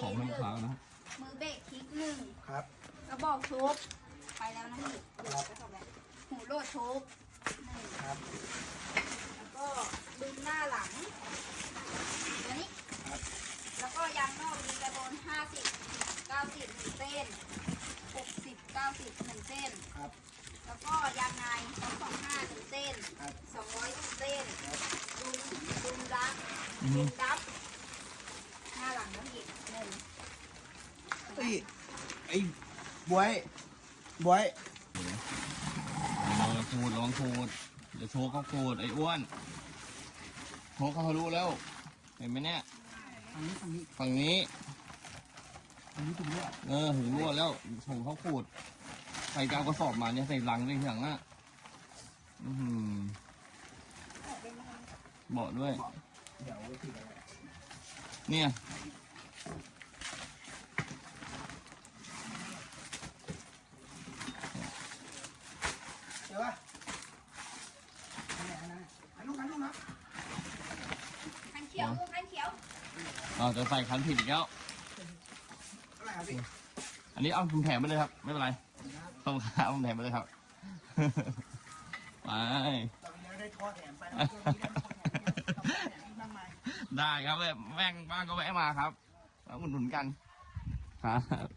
ของให้ลูกค้านะ มือเบรกคลิกหนึ่งครับ กระบอกชุบไปแล้วนะพี่เดี๋ยวไปต่อไปหูโหลดชุบหนึ่งครับ แล้วก็ดึงหน้าหลังตัวนี้ครับแล้วก็ยางนอกมีกระโดนห้าสิบเก้าสิบหนึ่งเส้นหกสิบเก้าสิบหนึ่งเส้นครับ แล้วก็ยางในสองสองห้าหนึ่งเส้นครับสองร้อยหนึ่งเส้นครับดุมดุมดับอือฮึดุมดับ หน้าหลังน้ำหยิบหนึ่ง เอ้ย ไอ้บวยบวยเออขูดลองขูดเดี๋ยวโชว์เขาขูดไอ้อ้วนโชว์เขาทะลุแล้ว เห็นไหมเนี่ยอันนี้อันนี้ฝั่งนี้อันนี้ถูกเลือกเออถึงรั่วแล้วส่งเขาขูดใส่กาวกระสอบมาเนี่ยใส่ลังด้วยอย่างน่ะอือหือเบาะด้วยเนี่ย เดี๋ยวป่ะ อันไหนอันนั้นอันนู้นอันนู้นนะคันเขียวลูกคันเขียวเราจะใส่คันผิดอีกแล้ว อะไรครับพี่อันนี้เอาผมแถมไปเลยครับ ไม่เป็นไรต้องขาผมแถมไปเลยครับ ไปเรายังได้ทอดแถมไปนะช่วงนี้ได้ทอดแถมเนี่ยต้องแถมมากมายได้ครับแม่งบ้างก็แวะมาครับแล้วอุดหนุนกันครับ